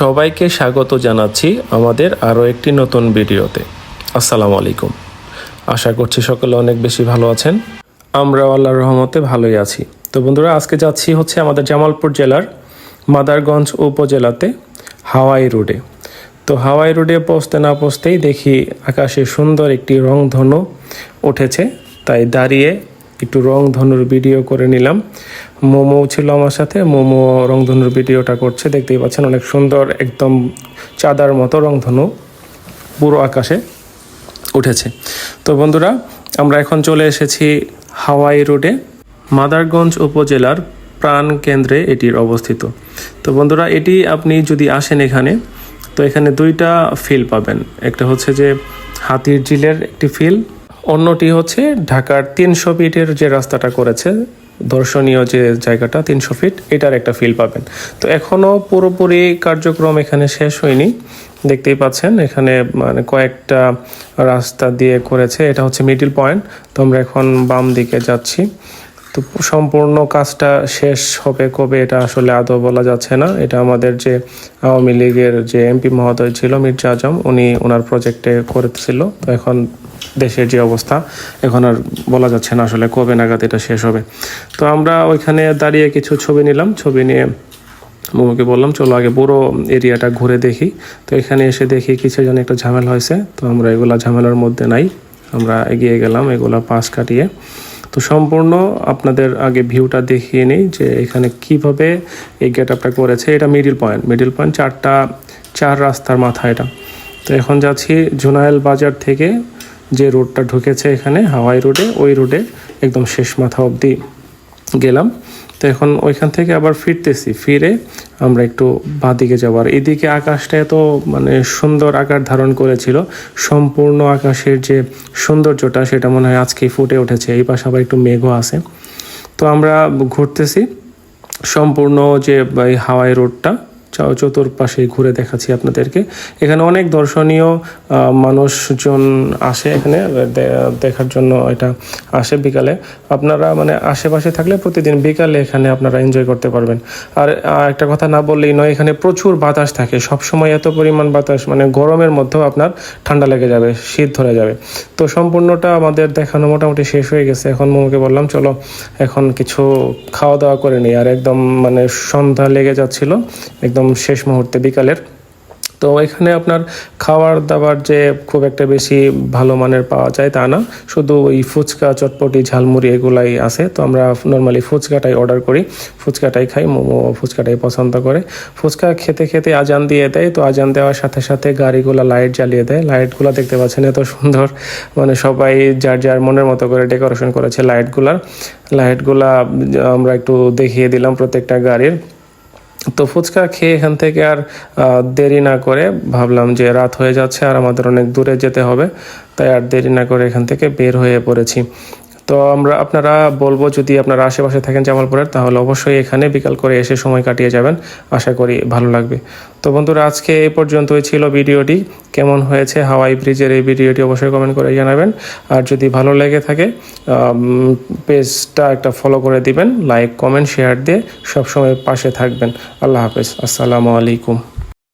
সবাইকে স্বাগত জানাচ্ছি আমাদের আরও একটি নতুন ভিডিওতে। আসসালামু আলাইকুম। আশা করছি সকলে অনেক বেশি ভালো আছেন। আমরা আল্লাহর রহমতে ভালোই আছি। তো বন্ধুরা, আজকে যাচ্ছি হচ্ছে আমাদের জামালপুর জেলার মাদারগঞ্জ উপজেলাতে হাওয়াই রোডে। তো হাওয়াই রোডে পৌঁছতে না পৌঁছতেই দেখি আকাশে সুন্দর একটি রংধনু উঠেছে। তাই দাঁড়িয়ে একটু রংধনুর ভিডিও করে নিলাম। মোমো ছিল আমার সাথে। মোমো রংধনুর ভিডিওটা করছে। দেখতেই পাচ্ছেন অনেক সুন্দর, একদম চাঁদার মতো রংধনু পুরো আকাশে উঠেছে। তো বন্ধুরা, আমরা এখন চলে এসেছি হাওয়াই রোডে, মাদারগঞ্জ উপজেলার প্রাণ কেন্দ্রে এটির অবস্থিত। তো বন্ধুরা, এটি আপনি যদি আসেন এখানে, তো এখানে দুইটা ফিল পাবেন। একটা হচ্ছে যে হাতির ঝিলের একটি ফিল অন্যটি হচ্ছে ঢাকার তিনশো ফিটের যে রাস্তাটা করেছে দর্শনীয় যে জায়গাটা তিনশো ফিট, এটার একটা ফিল পাবেন। তো এখনও পুরোপুরি কার্যক্রম এখানে শেষ হয়নি। দেখতেই পাচ্ছেন, এখানে মানে কয়েকটা রাস্তা দিয়ে করেছে, এটা হচ্ছে মিডিল পয়েন্ট তো আমরা এখন বাম দিকে যাচ্ছি। তো সম্পূর্ণ কাজটা শেষ হবে কবে, এটা আসলে আদৌ বলা যাচ্ছে না। এটা আমাদের যে আওয়ামী লীগের যে এমপি মহোদয় ছিল, মির্জা আজম, উনি ওনার প্রজেক্টে করেছিল। তো এখন দেশের যে অবস্থা, এখন আর বলা যাচ্ছে না আসলে কবে নাগাদ এটা শেষ হবে। তো আমরা ওইখানে দাঁড়িয়ে কিছু ছবি নিলাম। ছবি নিয়ে মোমোকে বললাম, চলো আগে পুরো এরিয়াটা ঘুরে দেখি। তো এখানে এসে দেখি কিছু যেন একটা ঝামেলা হয়েছে। তো আমরা এগুলা ঝামেলার মধ্যে নাই। আমরা এগিয়ে গেলাম এগুলা পাশ কাটিয়ে। তো সম্পূর্ণ আপনাদের আগে ভিউটা দেখিয়ে নিই যে এখানে কীভাবে এই গেট আপটা করেছে। এটা মিডিল পয়েন্ট মিডিল পয়েন্ট চারটা, চার রাস্তার মাথা এটা। তো এখন যাচ্ছি জুনায়েল বাজার থেকে যে রোডটা ঢুকেছে এখানে, হাওয়াই রোডে, ওই রোডে একদম শেষ মাথা অবধি গেলাম। তো এখন ওইখান থেকে আবার ফিরতেছি। ফিরে আমরা একটু বাঁদিকে যাব। আর এদিকে আকাশটা এত মানে সুন্দর আকার ধারণ করেছিল। সম্পূর্ণ আকাশের যে সৌন্দর্যটা, সেটা মনে হয় আজকেই ফুটে উঠেছে। এই পাশে আবার একটু মেঘও আছে। তো আমরা ঘুরতেছি। সম্পূর্ণ যে হাওয়াই রোডটা চতুর্পাশে ঘুরে দেখাচ্ছি আপনাদেরকে। এখানে অনেক দর্শনীয় মানুষজন আসে এখানে দেখার জন্য এটা আসে বিকালে। আপনারা মানে আশেপাশে থাকলে প্রতিদিন বিকালে এখানে আপনারা এনজয় করতে পারবেন। আর একটা কথা না বললেই নয়, এখানে প্রচুর বাতাস থাকে। সব সময় এত পরিমাণ বাতাস মানে গরমের মধ্যেও আপনার ঠান্ডা লেগে যাবে, শীত ধরে যাবে। তো সম্পূর্ণটা আমাদের দেখানো মোটামুটি শেষ হয়ে গেছে। এখন মোমোকে বললাম, চলো, এখন কিছু খাওয়া দাওয়া করে নিই। আর একদম মানে সন্ধ্যা লেগে যাচ্ছিল, একদম শেষ মুহূর্তে বিকালের। তো এখানে আপনার খাওয়ার দাবার যে খুব একটা বেশি ভালো মানের পাওয়া যায় তা না। শুধু ওই ফুচকা, চটপটি, ঝালমুড়ি এগুলাই আছে। তো আমরা নর্মালি ফুচকাটাই অর্ডার করি। ফুচকাটাই খাই, মোমো ফুচকাটাই পছন্দ করে। ফুচকা খেতে খেতে আজান দিয়ে দেয়। তো আজান দেওয়ার সাথে সাথে গাড়িগুলো লাইট জ্বালিয়ে দেয়। লাইটগুলো দেখতে পাচ্ছেন এত সুন্দর। মানে সবাই যার যার মনের মতো করে ডেকোরেশন করেছে লাইটগুলার লাইটগুলা আমরা একটু দেখিয়ে দিলাম প্রত্যেকটা গাড়ির। তো ফুচকা খেয়ে এখান থেকে আর দেরি না করে ভাবলাম যে রাত হয়ে যাচ্ছে আর আমাদের অনেক দূরে যেতে হবে, তাই আর দেরি না করে এখান থেকে বের হয়ে পড়েছি। তো আমরা, আপনারা বলব যদি আপনারা আশেপাশে থাকেন জামালপুরের, তাহলে অবশ্যই এখানে বিকাল করে এসে সময় কাটিয়ে যাবেন। আশা করি ভালো লাগবে। তো বন্ধুরা, আজকে এই পর্যন্তই ছিল ভিডিওটি। কেমন হয়েছে হাওয়াই ব্রিজের এই ভিডিওটি অবশ্যই কমেন্ট করে জানাবেন। আর যদি ভালো লেগে থাকে পেজটা একটা ফলো করে দিবেন লাইক কমেন্ট শেয়ার দিয়ে সবসময় পাশে থাকবেন। আল্লাহ হাফেজ। আসসালামু আলাইকুম।